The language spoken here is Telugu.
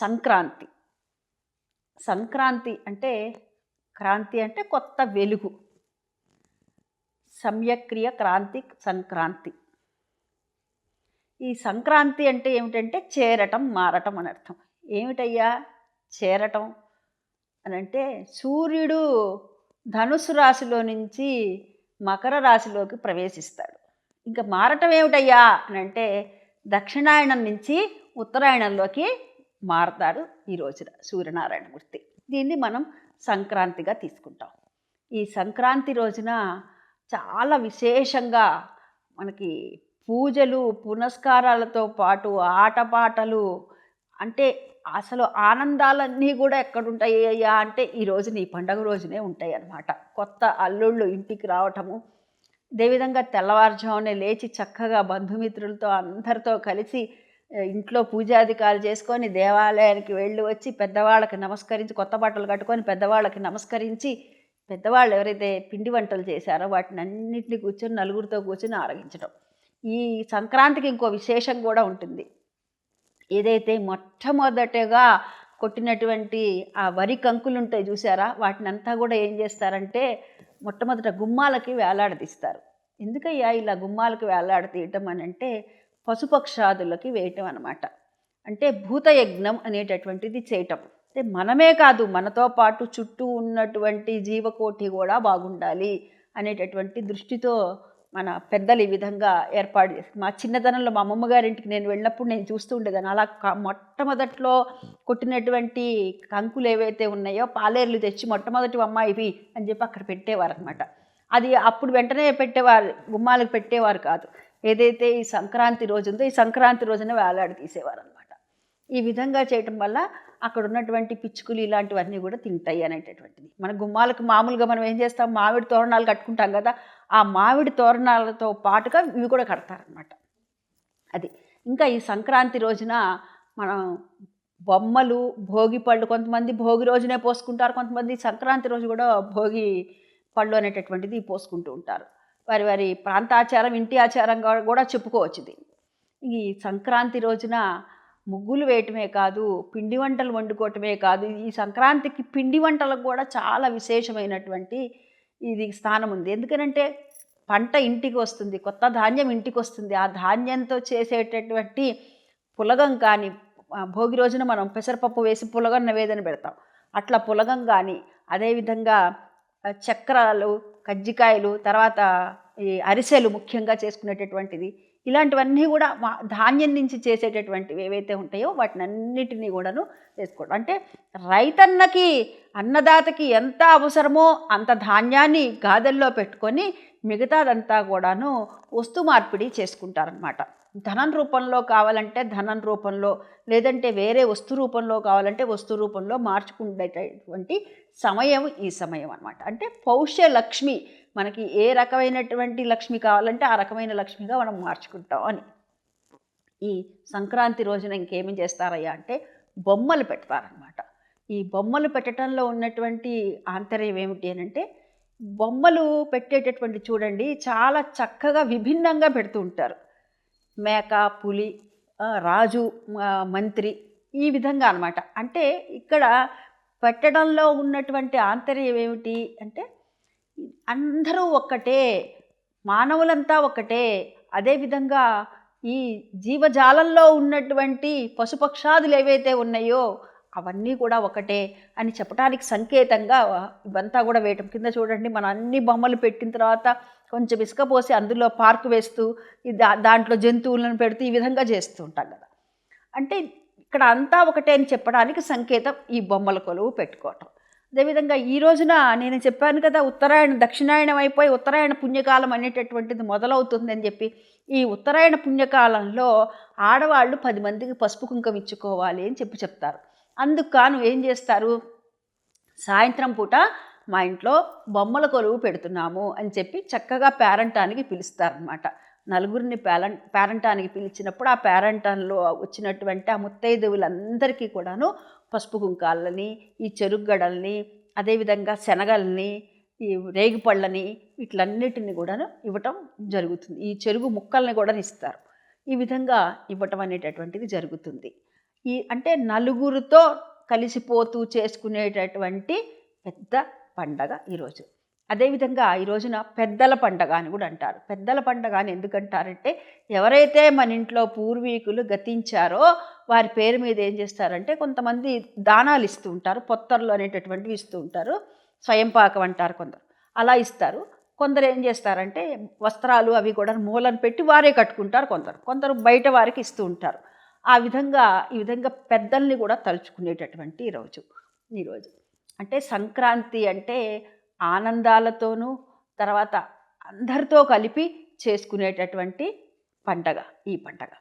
సంక్రాంతి. సంక్రాంతి అంటే క్రాంతి అంటే కొత్త వెలుగు. సమ్యక్రియ క్రాంతి సంక్రాంతి. ఈ సంక్రాంతి అంటే ఏమిటంటే చేరటం మారటం అని అర్థం. ఏమిటయ్యా? చేరటం అని అంటే సూర్యుడు ధనుసు రాశిలో నుంచి మకర రాశిలోకి ప్రవేశిస్తాడు. ఇంకా మారటం ఏమిటయ్యా అని అంటే దక్షిణాయనం నుంచి ఉత్తరాయణంలోకి మారతాడు ఈ రోజున సూర్యనారాయణమూర్తి. దీన్ని మనం సంక్రాంతిగా తీసుకుంటాం. ఈ సంక్రాంతి రోజున చాలా విశేషంగా మనకి పూజలు పునస్కారాలతో పాటు ఆటపాటలు అంటే అసలు ఆనందాలన్నీ కూడా ఎక్కడుంటాయి అయ్యా అంటే ఈ రోజున ఈ పండగ రోజునే ఉంటాయి అన్నమాట కొత్త అల్లుళ్ళు ఇంటికి రావటము అదేవిధంగా తెల్లవారుజామునే లేచి చక్కగా బంధుమిత్రులతో అందరితో కలిసి ఇంట్లో పూజాధికారులు చేసుకొని దేవాలయానికి వెళ్ళి వచ్చి పెద్దవాళ్ళకి నమస్కరించి కొత్త బట్టలు కట్టుకొని పెద్దవాళ్ళకి నమస్కరించి పెద్దవాళ్ళు ఎవరైతే పిండి వంటలు చేశారో వాటిని అన్నింటినీ కూర్చొని నలుగురితో కూర్చొని ఆరగించడం ఈ సంక్రాంతికి ఇంకో విశేషం కూడా ఉంటుంది. ఏదైతే మొట్టమొదటగా కొట్టినటువంటి ఆ వరి కంకులు ఉంటాయి చూసారా వాటిని అంతా కూడా ఏం చేస్తారంటే మొట్టమొదట గుమ్మాలకి వేలాడదీస్తారు. ఎందుకయ్యా ఇలా గుమ్మాలకి వేలాడదీయటం అని అంటే పశుపక్షాదులకి వేయటం అనమాట అంటే భూతయజ్ఞం అనేటటువంటిది చేయటం. అంటే మనమే కాదు మనతో పాటు చుట్టూ ఉన్నటువంటి జీవకోటి కూడా బాగుండాలి అనేటటువంటి దృష్టితో మన పెద్దలు ఈ విధంగా ఏర్పాటు చేసి మా చిన్నతనంలో మా అమ్మమ్మ గారింటికి నేను వెళ్ళినప్పుడు నేను చూస్తూ ఉండేదాన్ని. అలా మొట్టమొదట్లో కొట్టినటువంటి కంకులు ఏవైతే ఉన్నాయో పాలేర్లు తెచ్చి మొట్టమొదటి అమ్మ ఇవి అని చెప్పి అక్కడ పెట్టేవారు అనమాట అది అప్పుడు వెంటనే పెట్టేవారు గుమ్మాలకు పెట్టేవారు కాదు. ఏదైతే ఈ సంక్రాంతి రోజు ఉందో ఈ సంక్రాంతి రోజున వేలాడి తీసేవారు అనమాట ఈ విధంగా చేయటం వల్ల అక్కడ ఉన్నటువంటి పిచ్చుకులు ఇలాంటివన్నీ కూడా తింటాయి అనేటటువంటిది. మన గుమ్మాలకు మామూలుగా మనం ఏం చేస్తాం? మామిడి తోరణాలు కట్టుకుంటాం కదా ఆ మామిడి తోరణాలతో పాటుగా ఇవి కూడా కడతారనమాట అది ఇంకా ఈ సంక్రాంతి రోజున మనం బొమ్మలు భోగి పళ్ళు కొంతమంది భోగి రోజునే పోసుకుంటారు కొంతమంది సంక్రాంతి రోజు కూడా భోగి పళ్ళు అనేటటువంటిది పోసుకుంటూ ఉంటారు. వారి వారి ప్రాంతాచారం ఇంటి ఆచారంగా కూడా చెప్పుకోవచ్చు దీన్ని ఈ సంక్రాంతి రోజున ముగ్గులు వేయటమే కాదు పిండి వంటలు వండుకోవటమే కాదు ఈ సంక్రాంతికి పిండి వంటలకు కూడా చాలా విశేషమైనటువంటి ఇది స్థానం ఉంది. ఎందుకనంటే పంట ఇంటికి వస్తుంది కొత్త ధాన్యం ఇంటికి వస్తుంది. ఆ ధాన్యంతో చేసేటటువంటి పులగం కానీ భోగి రోజున మనం పెసరపప్పు వేసి పులగం నివేదన పెడతాం. అట్లా పులగం కానీ అదేవిధంగా చక్రాలు కజ్జికాయలు తర్వాత ఈ అరిసెలు ముఖ్యంగా చేసుకునేటటువంటిది. ఇలాంటివన్నీ కూడా మా ధాన్యం నుంచి చేసేటటువంటివి ఏవైతే ఉంటాయో వాటిని అన్నిటినీ కూడాను చేసుకోవడం. అంటే రైతన్నకి అన్నదాతకి ఎంత అవసరమో అంత ధాన్యాన్ని గాదెల్లో పెట్టుకొని మిగతాదంతా కూడాను వస్తు మార్పిడి చేసుకుంటారనమాట ధనం రూపంలో కావాలంటే ధనం రూపంలో లేదంటే వేరే వస్తు రూపంలో కావాలంటే వస్తు రూపంలో మార్చుకునేటటువంటి సమయం ఈ సమయం అనమాట అంటే పౌష్య లక్ష్మి మనకి ఏ రకమైనటువంటి లక్ష్మి కావాలంటే ఆ రకమైన లక్ష్మిగా మనం మార్చుకుంటాం అని. ఈ సంక్రాంతి రోజున ఇంకేమి చేస్తారయ్యా అంటే బొమ్మలు పెడతారనమాట ఈ బొమ్మలు పెట్టడంలో ఉన్నటువంటి ఆంతర్యం ఏమిటి అని అంటే బొమ్మలు పెట్టేటటువంటి చూడండి చాలా చక్కగా విభిన్నంగా పెడుతూ ఉంటారు. మేక పులి రాజు మంత్రి ఈ విధంగా అనమాట అంటే ఇక్కడ పెట్టడంలో ఉన్నటువంటి ఆంతర్యం ఏమిటి అంటే అందరూ ఒక్కటే మానవులంతా ఒక్కటే. అదేవిధంగా ఈ జీవజాలంలో ఉన్నటువంటి పశుపక్షాదులు ఏవైతే ఉన్నాయో అవన్నీ కూడా ఒకటే అని చెప్పడానికి సంకేతంగా ఇవంతా కూడా వేయటం. కింద చూడండి మనం అన్ని బొమ్మలు పెట్టిన తర్వాత కొంచెం ఇసుక పోసి అందులో పార్క్ వేస్తూ దా దాంట్లో జంతువులను పెడుతూ ఈ విధంగా చేస్తూ ఉంటాం కదా. అంటే ఇక్కడ అంతా ఒకటే అని చెప్పడానికి సంకేతం ఈ బొమ్మల కొలువు పెట్టుకోవటం. అదేవిధంగా ఈ రోజున నేను చెప్పాను కదా ఉత్తరాయణ దక్షిణాయనం అయిపోయి ఉత్తరాయణ పుణ్యకాలం అనేటటువంటిది మొదలవుతుంది అని చెప్పి ఈ ఉత్తరాయణ పుణ్యకాలంలో ఆడవాళ్ళు పది మందికి పసుపు కుంకం ఇచ్చుకోవాలి అని చెప్పి చెప్తారు. అందుకు కాను ఏం చేస్తారు? సాయంత్రం పూట మా ఇంట్లో బొమ్మల కొలువు పెడుతున్నాము అని చెప్పి చక్కగా పేరంటానికి పిలుస్తారనమాట నలుగురిని పేరం పేరంటానికి పిలిచినప్పుడు ఆ పేరంటంలో వచ్చినటువంటి ఆ ముత్తైదువులందరికీ కూడాను పసుపు కుంకాలని ఈ చెరుగ్గడల్ని అదేవిధంగా శనగల్ని ఈ రేగిపళ్ళని వీటిలన్నిటిని కూడాను ఇవ్వటం జరుగుతుంది. ఈ చెరుగు ముక్కల్ని కూడా ఇస్తారు ఈ విధంగా ఇవ్వటం అనేటటువంటిది జరుగుతుంది. ఈ అంటే నలుగురితో కలిసిపోతూ చేసుకునేటటువంటి పెద్ద పండగ ఈరోజు. అదేవిధంగా ఈ రోజున పెద్దల పండగ అని కూడా అంటారు. పెద్దల పండగ అని ఎందుకంటారంటే ఎవరైతే మన ఇంట్లో పూర్వీకులు గతించారో వారి పేరు మీద ఏం చేస్తారంటే కొంతమంది దానాలు ఇస్తూ ఉంటారు పొత్తర్లు అనేటటువంటివి ఇస్తూ ఉంటారు స్వయంపాకం అంటారు కొందరు. అలా ఇస్తారు. కొందరు ఏం చేస్తారంటే వస్త్రాలు అవి కూడా మూలను పెట్టి వారే కట్టుకుంటారు కొందరు. కొందరు బయట వారికి ఇస్తూ ఉంటారు. ఆ విధంగా ఈ విధంగా పెద్దల్ని కూడా తలుచుకునేటటువంటి రోజు ఈరోజు అంటే సంక్రాంతి అంటే ఆనందాలతోనూ తర్వాత అందరితో కలిపి చేసుకునేటటువంటి పండగ ఈ పండగ.